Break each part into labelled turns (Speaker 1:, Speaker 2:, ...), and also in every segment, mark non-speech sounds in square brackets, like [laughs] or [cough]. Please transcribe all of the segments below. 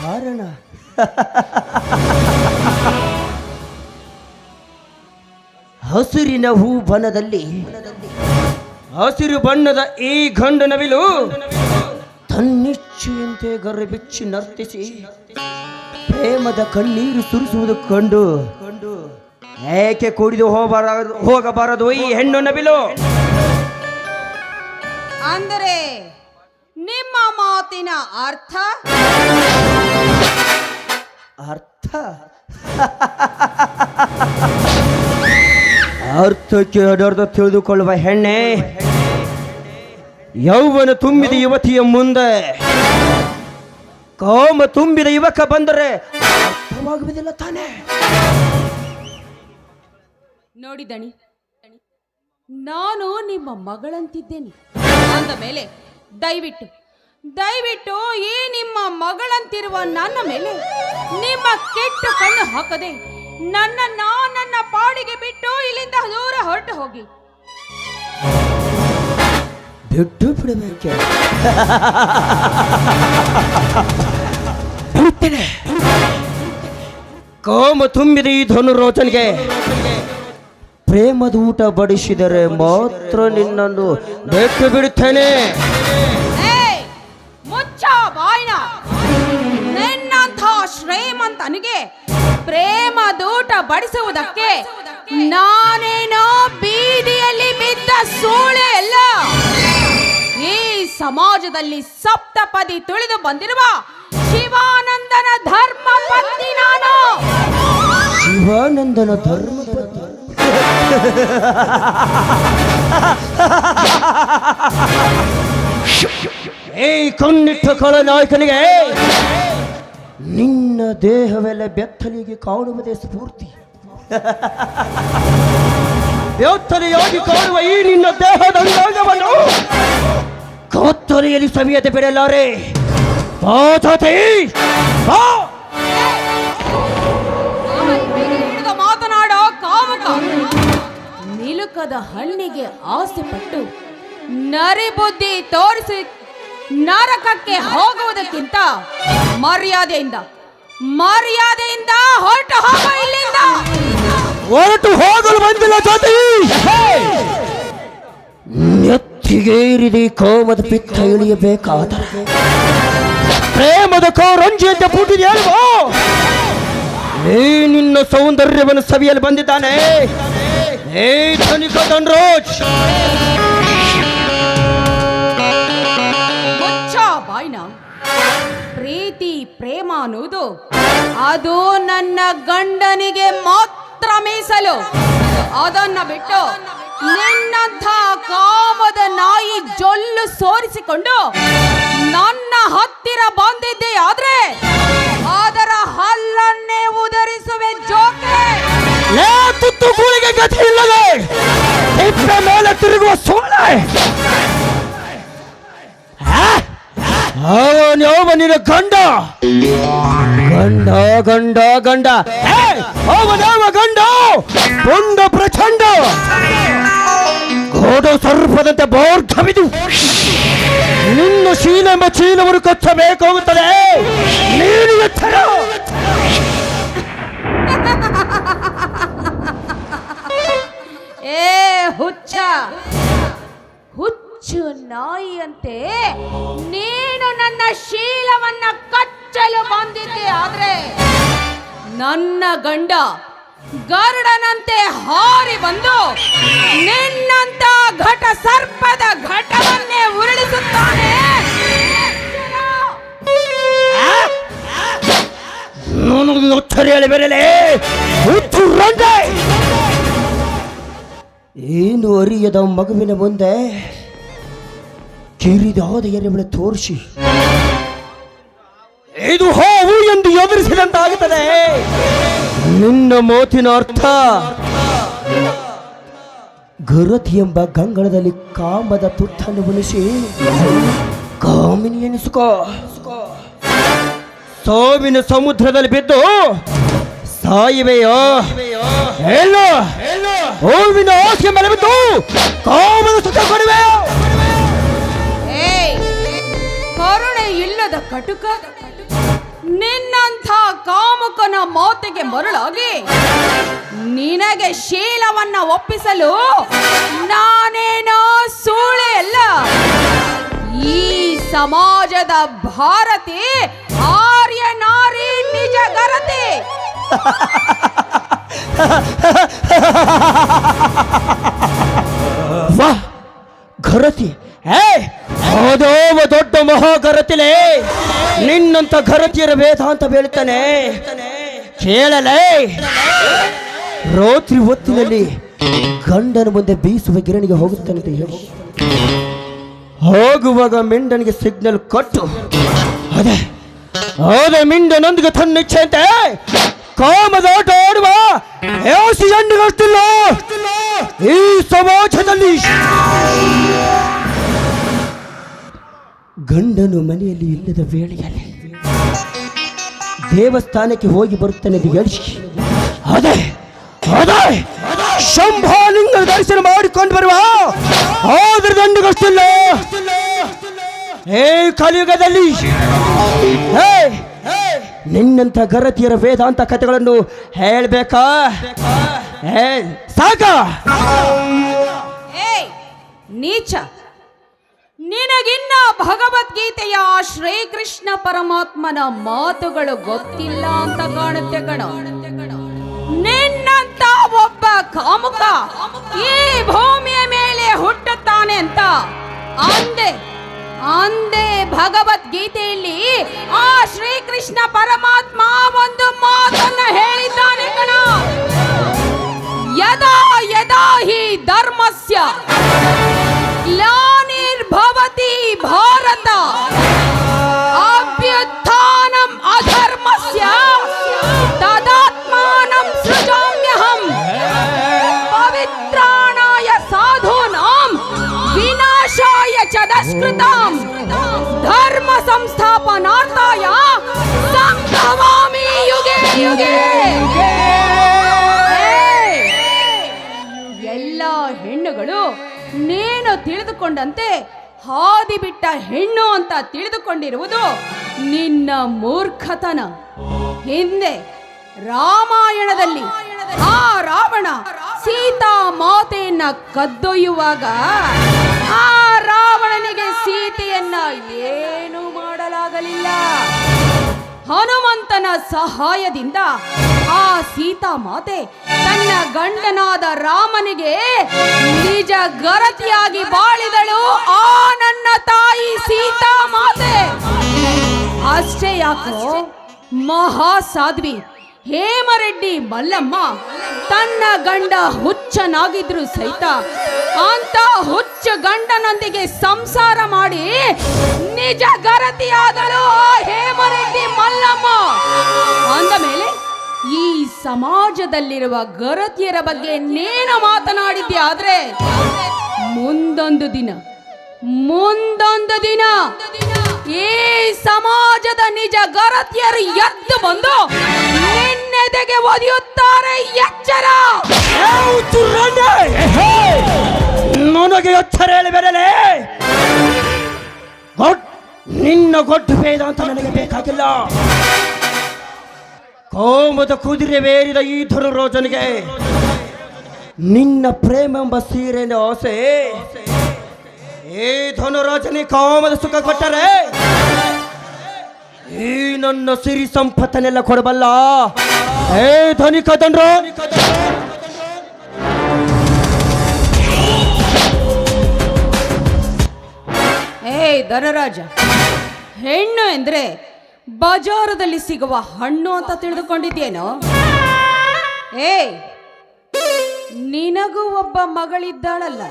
Speaker 1: ಕಾರಣ? ಹಸಿರಿನ ಹೂಬನದಲ್ಲಿ ಹಸಿರು ಬಣ್ಣದ ಈ ಗಂಡು ನವಿಲು ತನ್ನಿಚ್ಛೆಯಂತೆ ಗರ್ರೆ ಬಿಚ್ಚಿ ನರ್ತಿಸಿ ಪ್ರೇಮದ ಕಣ್ಣೀರು ಸುರಿಸುವುದು ಕಂಡು ಏಕೆ ಕೂಡಿದು ಹೋಗಬಾರದು ಹೋಗಬಾರದು ಈ ಹೆಣ್ಣು ನವಿಲು?
Speaker 2: ಅಂದರೆ ನಿಮ್ಮ ಮಾತಿನ ಅರ್ಥ?
Speaker 1: ಅರ್ಥ? ಅರ್ಥ ಕೇಳೋರ್ದು ತಿಳಿದುಕೊಳ್ಳುವ ಹೆಣ್ಣೆ. ಯೌವನ ತುಂಬಿದ ಯುವತಿಯ ಮುಂದೆ. ಕಾಮ ತುಂಬಿದ ಯುವಕ ಬಂದರೆ ಅರ್ಥವಾಗುವುದಿಲ್ಲ ತಾನೇ.
Speaker 2: ನೋಡಿ ದಣಿ, ನಾನು ನಿಮ್ಮ ಮಗಳಂತಿದ್ದೇನೆ. ಅಂದ ಮೇಲೆ ದಯವಿಟ್ಟು ದಯವಿಟ್ಟು ಈ ನಿಮ್ಮ ಮಗಳಂತಿರುವ ನನ್ನ ಮೇಲೆ ನಿಮ್ಮ ಕೆಟ್ಟ ಕಣ್ಣು ಹಾಕದೆ ನನ್ನ ನನ್ನ ಪಾಡಿಗೆ ಬಿಟ್ಟು ಇಲ್ಲಿಂದ ದೂರ ಹೊರಟು ಹೋಗಿ.
Speaker 1: ಬಿಟ್ಟು ಬಿಡಬೇಕೆ? ಕಾಮ ತುಂಬಿದ ಈ ಧನುರೋಚನಿಗೆ ಪ್ರೇಮದ ಊಟ ಬಡಿಸಿದರೆ ಮಾತ್ರ ನಿನ್ನನ್ನು ಬಿಟ್ಟು ಬಿಡುತ್ತೇನೆ!
Speaker 2: ಮುಚ್ಚ ಬಾಯ್ನ. ನಿನ್ನಂಥ ಶ್ರೀಮಂತನಿಗೆ ಪ್ರೇಮ ದೂಟ ಬಡಿಸುವುದಕ್ಕೆ ನಾನೇನೋ ಬೀದಿಯಲ್ಲಿ ಬಿದ್ದ ಸೂಳೆ ಅಲ್ಲ. ಈ ಸಮಾಜದಲ್ಲಿ ಸಪ್ತಪದಿ ತುಳಿದು ಬಂದಿರುವ ಶಿವಾನಂದನ ಧರ್ಮ ಪತ್ನಿ ನಾನು.
Speaker 1: ಶಿವಾನಂದನ ಧರ್ಮ [laughs] ಏಯ್ ಕಣ್ಣಿಟ್ಟ ನಾಯಕನಿಗೆ ನಿನ್ನ ದೇಹವೆಲ್ಲ ಬೆತ್ತಲಿಗೆ ಕಾಣುವುದೇ ಸ್ಫೂರ್ತಿ. [laughs] ಬೆತ್ತಲೆಯಾಗಿ ಕಾಣುವ ಈ ನಿನ್ನ ದೇಹದ ಅಂಗಾಂಗವನ್ನು ಸವಿಯತೆ ಸವಿಯದೆ ಬಿಡಲಾರೆ. ಬಾ ಜಾತಿ, ಬಾ!
Speaker 2: ಹಿಡಿದು ಮಾತನಾಡೋ ಕಾಮಕ. ನಿಲುಕದ ಹಣ್ಣಿಗೆ ಆಸೆ ಪಟ್ಟು ನರಿ ಬುದ್ಧಿ ತೋರಿಸಿ ನರಕಕ್ಕೆ ಹೋಗುವುದಕ್ಕಿಂತ ಮರ್ಯಾದೆಯಿಂದ ಮರ್ಯಾದೆಯಿಂದ ಹೊರಟು ಹೋಗೋ ಇಲ್ಲಿಂದ.
Speaker 1: ಹೊರಟು ಹೋಗಲು ಬಂದಿಲ್ಲ ಜಾತಿ ನೆತ್ತಿಗೇರಿದೆ ಕೋಮದ ಪಿತ್ತ ಇಳಿಯಬೇಕಾದರೆ. ಪ್ರೇಮದ ಕೌರಂಜಿಯಂತೆ ಪುಟ್ಟಿದೆಯಲ್ವೋ ಏ ನಿನ್ನ ಸೌಂದರ್ಯವನ್ನು ಸವಿಯಲು ಬಂದಿದ್ದಾನೆ. ಏ ಧನಿಕ ಧನ್ರೋಜ್.
Speaker 2: ಪ್ರೇಮ ಅನ್ನುವುದು. ಅದು ನನ್ನ ಗಂಡನಿಗೆ ಮಾತ್ರ ಮೀಸಲು. ಅದನ್ನ ಬಿಟ್ಟು ನಿನ್ನಂಥ ಕಾಮದ ನಾಯಿ ಜೊಲ್ಲು ಸೋರಿಸಿಕೊಂಡು ನನ್ನ ಹತ್ತಿರ ಬಂದಿದ್ದೆ ಆದ್ರೆ ಅದರ ಹಲ್ಲನ್ನೇ ಉದರಿಸುವೆ ಜೋಕೆ.
Speaker 1: ತುತ್ತು ಕೂಳಿಗೆ ಗತಿ ಇಲ್ಲದೆ. ಇಬ್ಬರ ಮೇಲೆ ತಿರುಗುವ ಸೋಳೆ. ಅವನ ಅವನಿನ ಗಂಡ. ಗಂಡ ಗಂಡ ಗಂಡ. ಅವನವ ಗಂಡ. ಪುಂಡ ಪ್ರಚಂಡ. ಗೋಡ ಸರ್ಪದಂತೆ ಬೋರ್ಧವಿದು. ನಿನ್ನ ಶೀಲ ಎಂಬ ಚೀಲವನ್ನು ಕಚ್ಚಬೇಕಾಗುತ್ತದೆ ನೀನು ಎತ್ತರ.
Speaker 2: ಏ ಹುಚ್ಚ. ಹುಚ್ಚು ನಾಯಿಯಂತೆ ನೀನು ನನ್ನ ಶೀಲವನ್ನ ಕಚ್ಚಲು ಬಂದಿದ್ದೆ ಆದ್ರೆ ನನ್ನ ಗಂಡ ಗರುಡನಂತೆ ಹಾರಿ ಬಂದು ನಿನ್ನಂತ ಘಟ ಸರ್ಪದ ಘಟವನ್ನೇ ಉರುಳಿಸುತ್ತಾನೆ.
Speaker 1: ಏನು ಅರಿಯದ ಮಗುವಿನ ಮುಂದೆ? ಕಿರಿದಾದ ಎರೆಬಳೆ ತೋರಿಸಿ. ಇದು ಹೋವು ಎಂದು ಎದುರಿಸಿದಂತಾಗುತ್ತದೆ ನಿನ್ನ ಮೋತಿನ ಅರ್ಥ. ಗರತಿ ಎಂಬ ಗಂಗಳದಲ್ಲಿ ಕಾಮದ ತುತ್ತನ್ನು ಉಳಿಸಿ ಕಾಮಿನಿ ಎನಿಸಿಕೋ. ಸೋವಿನ ಸಮುದ್ರದಲ್ಲಿ ಬಿದ್ದು ಸಾಯಿವೆಯೋ? ಎಲ್ಲೋ ಹೂವಿನ ಆಸೆ ಮೇಲೆ ಬಿದ್ದು ಕಾಮದ ಸುಖ ಕೊಡುವೆಯೋ?
Speaker 2: ಕಟುಕ. ನಿನ್ನಂಥ ಕಾಮುಕನ ಮಾತಿಗೆ ಮರುಳಾಗಿ ನಿನಗೆ ಶೀಲವನ್ನ ಒಪ್ಪಿಸಲು ನಾನೇನೋ ಸೂಳೆ ಅಲ್ಲ. ಈ ಸಮಾಜದ ಭಾರತಿ ಆರ್ಯ ನಾರಿ ನಿಜ ಗರತಿ.
Speaker 1: ವಾ ಘರತಿ. ಏ ಹೋದೋವ ದೊಡ್ಡ ಮಹಾಘರತಿಲೇ, ನಿನ್ನಂತ ಘರತಿಯರ ವೇದಾಂತ ಬೀಳುತ್ತಾನೆ. ಕೇಳಲೇ. ರಾತ್ರಿ ಹೊತ್ತಿನಲ್ಲಿ ಗಂಡನ ಮುಂದೆ ಬೀಸುವ ಗಿರಣಿಗೆ ಹೋಗುತ್ತಾನೆ ಅಂತ ಹೋಗುವಾಗ ಮಿಂಡನಿಗೆ ಸಿಗ್ನಲ್ ಕೊಟ್ಟು, ಅದೇ ಅದೇ ಮಿಂಡನೊಂದಿಗೆ ತನ್ನ ಇಚ್ಛೆಯಂತೆ, ಕಾಮದ ಆಡುವ ಈ ಸಮಾಜದಲ್ಲಿ ಗಂಡನು ಮನೆಯಲ್ಲಿ ಇಲ್ಲದ ವೇಳೆಯಲ್ಲಿ ದೇವಸ್ಥಾನಕ್ಕೆ ಹೋಗಿ ಬರುತ್ತಾನೆ ಎಂದು ಹೇಳಿ ಅದೇ ಅದೇ ಶಂಭಾಲಿಂಗ ದರ್ಶನ ಮಾಡಿಕೊಂಡು ಬರುವ ಆದ್ರೆ ದಂಡುಗಷ್ಟಿಲ್ಲ ಏ ಕಲಿಯುಗದಲ್ಲಿ. ಹೇ, ನಿನ್ನಂಥ ಗರತಿಯರ ವೇದಾಂತ ಕಥೆಗಳನ್ನು ಹೇಳ್ಬೇಕಾ? ಸಾಕ?
Speaker 2: ನೀಚ. ನಿನಗಿನ್ನ ಭಗವದ್ಗೀತೆಯ ಶ್ರೀಕೃಷ್ಣ ಪರಮಾತ್ಮನ ಮಾತುಗಳು ಗೊತ್ತಿಲ್ಲ ಅಂತ ಕಾಣುತ್ತೆ ಕಣ. ನಿನ್ನಂತ ಒಬ್ಬ ಕಾಮುಕ ಈ ಭೂಮಿಯ ಮೇಲೆ ಹುಟ್ಟುತ್ತಾನೆ ಅಂತ ಅಂದೆ ಅಂದೆ ಭಗವದ್ಗೀತೆಯಲ್ಲಿ ಆ ಶ್ರೀಕೃಷ್ಣ ಪರಮಾತ್ಮ ಒಂದು ಮಾತನ್ನ ಹೇಳಿದ್ದಾನೆ ಕಣ. ಯದಾ ಯದಾ ಹಿ ಧರ್ಮಸ್ಯ ಎಲ್ಲ ಹೆಣ್ಣುಗಳು ನೀನು ತಿಳಿದುಕೊಂಡಂತೆ ಹಾದಿ ಬಿಟ್ಟ ಹೆಣ್ಣು ಅಂತ ತಿಳಿದುಕೊಂಡಿರುವುದು ನಿನ್ನ ಮೂರ್ಖತನ. ಹಿಂದೆ ರಾಮಾಯಣದಲ್ಲಿ ಆ ರಾವಣ ಸೀತಾ ಮಾತೆಯನ್ನ ಕದ್ದೊಯ್ಯುವಾಗ ಆ ರಾವಣನಿಗೆ ಸೀತೆಯನ್ನ ಏನು ಮಾಡಲಾಗಲಿಲ್ಲ. ಹನುಮಂತನ ಸಹಾಯದಿಂದ ಆ ಸೀತಾ ಮಾತೆ ತನ್ನ ಗಂಡನಾದ ರಾಮನಿಗೆ ನಿಜ ಗರತಿಯಾಗಿ ಬಾಳಿದಳು. ಆ ನನ್ನ ತಾಯಿ ಸೀತಾ ಮಾತೆ. ಅಷ್ಟೇ ಯಾಕೋ ಮಹಾ ಸಾಧ್ವಿ ಹೇಮರೆಡ್ಡಿ ಮಲ್ಲಮ್ಮ ತನ್ನ ಗಂಡ ಹುಚ್ಚನಾಗಿದ್ರು ಸಹಿತ ಅಂತ ಹುಚ್ಚ ಗಂಡನೊಂದಿಗೆ ಸಂಸಾರ ಮಾಡಿ ನಿಜ ಗರತಿಯಾದರೂ ಹೇಮರೆಡ್ಡಿ ಮಲ್ಲಮ್ಮ ಅಂದ ಮೇಲೆ ಈ ಸಮಾಜದಲ್ಲಿರುವ ಗರತಿಯರ ಬಗ್ಗೆ ನೇನು ಮಾತನಾಡಿದ್ದೆ, ಆದ್ರೆ ಮುಂದೊಂದು ದಿನ ಮುಂದೊಂದು ದಿನ ಈ ಸಮಾಜದ ನಿಜ ಗರತಿಯರು ಎದ್ದು ಬಂದು ನಿನ್ನೆದೆಗೆ ಒದೆಯುತ್ತಾರೆ ಎಚ್ಚರ!
Speaker 1: ನನಗೆ ಎಚ್ಚರ ಹೇಳಿ ಗೊಡ್, ನಿನ್ನ ಗೊಡ್ಡು ಬೇದ ಅಂತ ನನಗೆ ಬೇಕಾಗಿಲ್ಲ. ಕೋಮದ ಕುದುರೆ ಬೇರಿದ ಈ ಧನುರೋಜನಿಗೆ ನಿನ್ನ ಪ್ರೇಮ ಎಂಬ ಸೀರೆ ಆಸೆ. ಈ ಧನುರಾಜನಿ ಕಾಮದ ಸುಖ ಕೊಟ್ಟರೆ ಈ ನನ್ನ ಸಿರಿ ಸಂಪತ್ತನೆಲ್ಲ ಕೊಡಬಲ್ಲ. ಏ ಧನಿಕ ದಂಡ್ರು
Speaker 2: ಧನರಾಜ. ಹೆಣ್ಣು ಎಂದ್ರೆ ಬಜಾರದಲ್ಲಿ ಸಿಗುವ ಹಣ್ಣು ಅಂತ ತಿಳಿದುಕೊಂಡಿದ್ದೇನೋ? ಏ ನಿನಗೂ ಒಬ್ಬ ಮಗಳಿದ್ದಾಳಲ್ಲ.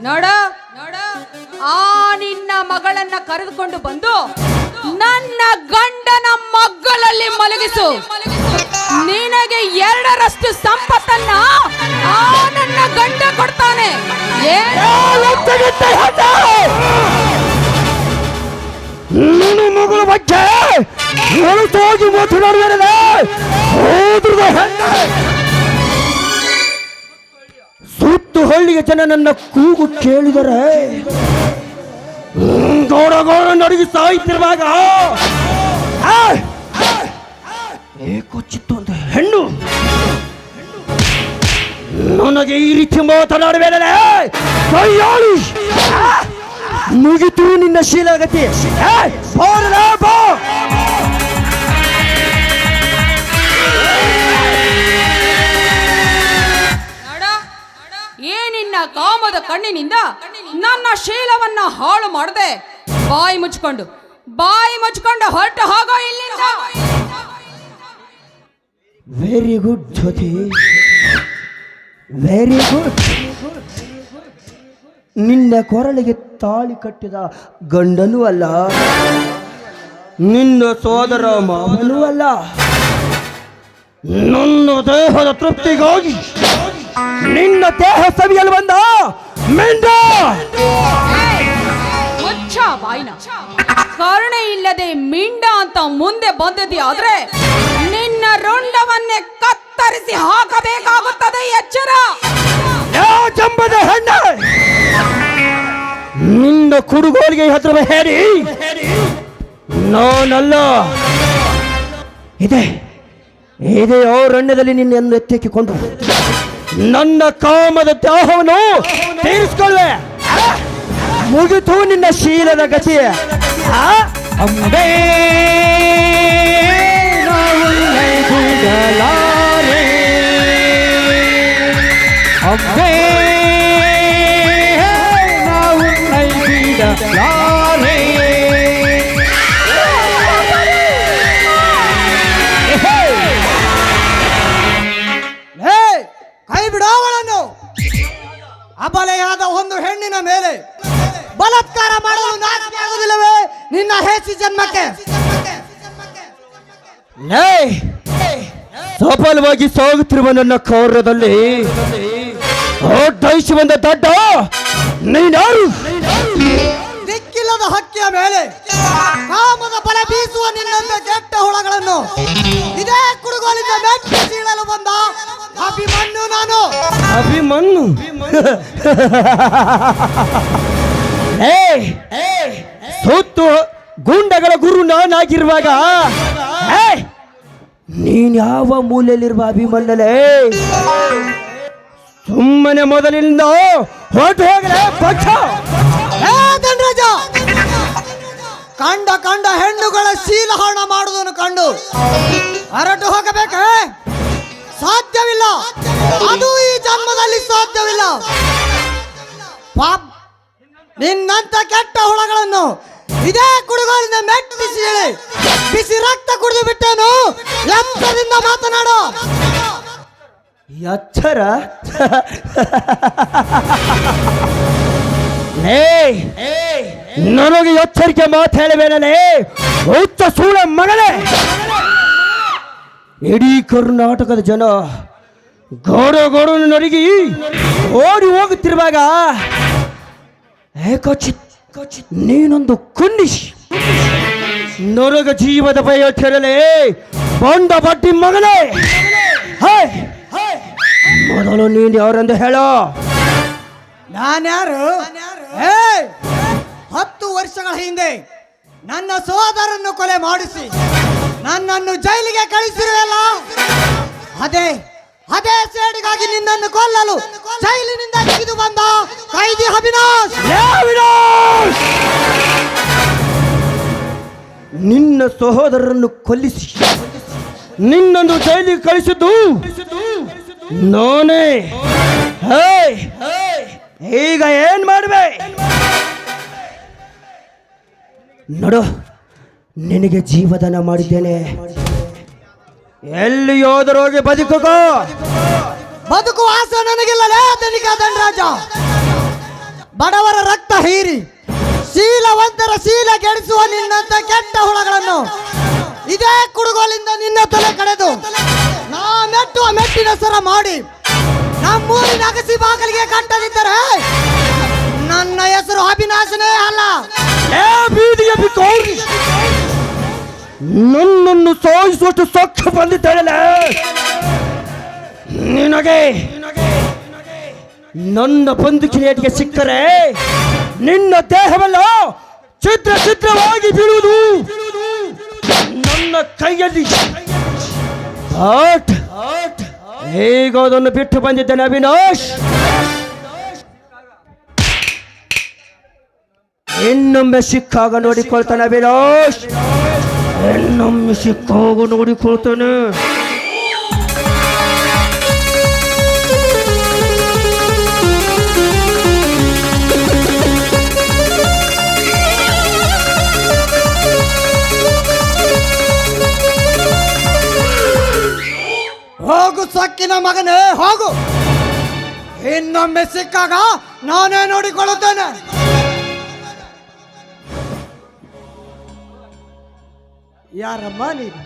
Speaker 2: ನೋಡ ನೋಡ, ಆ ನಿನ್ನ ಮಗಳನ್ನ ಕರೆದುಕೊಂಡು ಬಂದು ನನ್ನ ಗಂಡನ ಮಗ್ಗಲಲ್ಲಿ ಮಲಗಿಸು. ನಿನಗೆ ಎರಡರಷ್ಟು ಸಂಪತ್ತನ್ನ ಆ ನನ್ನ ಗಂಡ ಕೊಡ್ತಾನೆ?
Speaker 1: ನನ್ನ ಮಗಳ ಬಗ್ಗೆ ಹೋಗಿ ಮಾತನಾಡುವ ಸುತ್ತು ಹಳ್ಳಿಯ ಜನ ನನ್ನ ಕೂಗು ಕೇಳಿದರೆ ಗೌಡ ಗೌಡ ನಡುಗಿ ಸಾಯ್ತಿರುವಾಗ! ಏಕೊಚ್ಚಿತ್ತು ಒಂದು ಹೆಣ್ಣು. ನನಗೆ ಈ ರೀತಿ ಮಾತನಾಡಬೇಡ ಕೈಯಾಳು! ಮುಗಿತು ನಿನ್ನ ಶೀಲಗತಿ.
Speaker 2: ಏ ನಿನ್ನ ಕಾಮದ ಕಣ್ಣಿನಿಂದ ನನ್ನ ಶೀಲವನ್ನ ಹಾಳು ಮಾಡದೆ. ಬಾಯಿ ಮುಚ್ಕೊಂಡು ಬಾಯಿ ಮುಚ್ಕೊಂಡು ಹೊರಟು ಹೋಗೋ ಇಲ್ಲಿಂದ.
Speaker 1: Very good Jyothi very good ನಿನ್ನ ಕೊರಳಿಗೆ ತಾಳಿ ಕಟ್ಟಿದ ಗಂಡನೂ ಅಲ್ಲ. ನಿನ್ನ ಸೋದರ ಮಾವನೂ ಅಲ್ಲ. ನನ್ನ ದೇಹದ ತೃಪ್ತಿಗಾಗಿ ನಿನ್ನ ದೇಹ ಸವಿಯಲು ಬಂದ ಮೆಂಡ
Speaker 2: ಕಾರಣ ಇಲ್ಲದೆ ಮಿಂಡ ಅಂತ ಮುಂದೆ ಬಂದದಿ ಆದ್ರೆ ನಿನ್ನ ರುಂಡವನ್ನೇ ಕತ್ತರಿಸಿ ಹಾಕಬೇಕಾಗುತ್ತದೆ, ಎಚ್ಚರ.
Speaker 1: ಜಂಬದ ಹೆಣ್ಣ? ನಿನ್ನ ಕುಡುಗೋಲಿಗೆ ಹತ್ರ ಹೇಳಿ. ನಾನಲ್ಲ. ಇದೆ. ಇದೆ ಅವರಣ್ಯದಲ್ಲಿ ನಿನ್ನೆಂದು ಎತ್ತಿಕ್ಕಿಕೊಂಡು. ನನ್ನ ಕಾಮದ ತ್ಯಾಹವನ್ನು ತೀರಿಸ್ಕೊಳ್ಳುವೆ? ಮುಗಿತು ನಿನ್ನ ಶೀಲದ ಗತಿ? ಅಂಬೇ. ಬಿಡಲಾರೆ. ಅಂಬೇ ನಾವು ಬಿಡಲಾರೆ.
Speaker 3: ಹೇ ಕೈ ಬಿಡಾವಳನ್ನು ಅಬಲೆಯಾದ ಒಂದು ಹೆಣ್ಣಿನ ಮೇಲೆ ಬಲಾತ್ಕಾರ ಮಾಡಲು ನಾಚಿಕೆ ಆಗುವುದಿಲ್ಲವೇ ನಿನ್ನ ಹೆಚ್ಚು ಜನ್ಮಕ್ಕೆ
Speaker 1: ಲೇ ಸಫಲವಾಗಿ ಸಾಗುತ್ತಿರುವ ನನ್ನ ಕಾರ್ಯದಲ್ಲಿ ದೈಶ ಬಂದ ದಡ್ಡ ನೀನಾರು.
Speaker 3: ದಿಕ್ಕಿಲ್ಲದ ಹಕ್ಕಿಯ ಮೇಲೆ ಕಾಮದ ಬಲ ಬೀಸುವ ನಿನ್ನಂತ ಕೆಟ್ಟ ಹುಳಗಳನ್ನು ಇದೇ ಕುಡುಗೋಲಿಂದ ಮೆಟ್ಟಿ ಸೀಳಲು ಬಂದ ಅಭಿಮನ್ಯು ನಾನು.
Speaker 1: ಅಭಿಮನ್ಯು? ಏ ಸುತ್ತು ಗುಂಡಗಳ ಗುರು ನಾನಾಗಿರುವಾಗ ಏ, ನೀನ್ ಯಾವ ಮೂಲೆಯಲ್ಲಿರುವ ಅಭಿಮನ್ಯಲೇ ಸುಮ್ಮನೆ ಮೊದಲಿಂದ ಹೊರಟು ಹೋಗಲೇ, ಪಕ್ಷ!
Speaker 3: ಕಂಡ ಕಂಡ ಹೆಣ್ಣುಗಳ ಶೀಲಹರಣ ಮಾಡುವುದನ್ನು ಕಂಡು ಹರಟು ಹೋಗಬೇಕೆ? ಸಾಧ್ಯವಿಲ್ಲ. ಅದು ಈ ಜನ್ಮದಲ್ಲಿ ಸಾಧ್ಯವಿಲ್ಲ. ಪಾಪ್ ನಿನ್ನಂತ ಕೆಟ್ಟ ಹುಳಗಳನ್ನು ಇದೇ ಕುಡುಗೋಲಿಂದ ಮೆಟ್ಟಿಸಿ ಹೇಳಿ ಬಿಸಿ ರಕ್ತ ಕುಡಿದು ಬಿಟ್ಟೇನು? ಎತ್ತರದಿಂದ ಮಾತನಾಡು.
Speaker 1: ಎಚ್ಚರ? ನನಗೆ ಎಚ್ಚರಿಕೆ ಮಾತು ಹೇಳಬೇಡಲೇ ಹುಚ್ಚ ಸೂಳ ಮಗಳೇ ಇಡೀ ಕರ್ನಾಟಕದ ಜನ ಗೋಡು ಗೋಡು ನಡುಗಿ ಓಡಿ ಹೋಗುತ್ತಿರುವಾಗ ಏಕಚಿತ್ ನೀನೊಂದು ಕುಂಡಿಸಿ. ನನಗ ಜೀವದ ಭಯ ಕೆರಲೆ ಬಂದ ಬಡ್ಡಿ ಮಗನೇ. ಮೊದಲು ನೀನು ಯಾರಂದು ಹೇಳೋ?
Speaker 3: ನಾನ್ಯಾರು? ಹತ್ತು ವರ್ಷಗಳ ಹಿಂದೆ ನನ್ನ ಸೋದರನ್ನು ಕೊಲೆ ಮಾಡಿಸಿ ನನ್ನನ್ನು ಜೈಲಿಗೆ ಕಳಿಸಿರುವಲ್ಲ? ಅದೇ ಅದೇ ಸೇಡಿಗಾಗಿ ನಿನ್ನನ್ನು ಕೊಲ್ಲಲು ಜೈಲಿನಿಂದ ತೆಗೆದು ಬಂದ ಕೈದಿ ಅವಿನಾಶ್.
Speaker 1: ಅವಿನಾಶ್! ನಿನ್ನ ಸಹೋದರರನ್ನು ಕೊಲ್ಲಿಸಿ. ನಿನ್ನನ್ನು ಜೈಲಿಗೆ ಕಳಿಸಿದ್ದು ನೋನೆ. ಹೇ ಈಗ ಏನ್ ಮಾಡುವೆ? ನೋಡು, ನಿನಗೆ ಜೀವದಾನ ಮಾಡಿದ್ದೇನೆ. ಎಲ್ಲಿ ಹೋದರೋಗಿ ಬದುಕೋ
Speaker 3: ಬದುಕು ಆಸೆ ನನಗಿಲ್ಲ ತನಿಖಾ ದಂಡರಾಜ ಬಡವರ ರಕ್ತ ಹೀರಿ. ಶೀಲವಂತರ ಶೀಲ ಗೆಡಿಸುವ ನಿನ್ನಂತ ಕೆಟ್ಟ ಹುಳಗಳನ್ನು ಇದೇ ಕುಡುಗೋಲಿಂದ ನಿನ್ನ ತಲೆ ಕಡೆದು ನಾ ಮೆಟ್ಟುವ ಮೆಟ್ಟಿನ ಸರ ಮಾಡಿ ನಮ್ಮೂರಿನ ಅಗಸಿ ಬಾಗಿಲಿಗೆ ಕಟ್ಟದಿದ್ದರೆ ನನ್ನ ಹೆಸರು ಅವಿನಾಶನೇ ಅಲ್ಲ.
Speaker 1: ನನ್ನನ್ನು ಸೋಯಿಸುವಷ್ಟು ಸೊಕ್ಕ ಬಂದಿದ್ದೇಳೆ ನಿನಗೆ ನನ್ನ ಬಂದು ಏಟಿಗೆ ಸಿಕ್ಕರೆ ನಿನ್ನ ದೇಹವೆಲ್ಲ ಚಿತ್ರ ಚಿತ್ರವಾಗಿ ಬೀಳುವುದು. ನನ್ನ ಕೈಯಲ್ಲಿ. ಈಗ ಅದನ್ನು ಬಿಟ್ಟು ಬಂದಿದ್ದೇನೆ ಅವಿನಾಶ್. ಇನ್ನೊಮ್ಮೆ ಸಿಕ್ಕಾಗ ನೋಡಿಕೊಳ್ತಾನೆ ಅವಿನಾಶ್. ಇನ್ನೊಮ್ಮೆ ಸಿಕ್ಕಾಗ ನೋಡಿಕೊಳ್ತಾನೆ.
Speaker 3: ಸೊಕ್ಕಿನ ಮಗನೇ ಹೋಗು. ಇನ್ನೊಮ್ಮೆ ಸಿಕ್ಕಾಗ ನಾನೇ ನೋಡಿಕೊಳ್ಳುತ್ತೇನೆ. ಯಾರಮ್ಮ ನೀನು?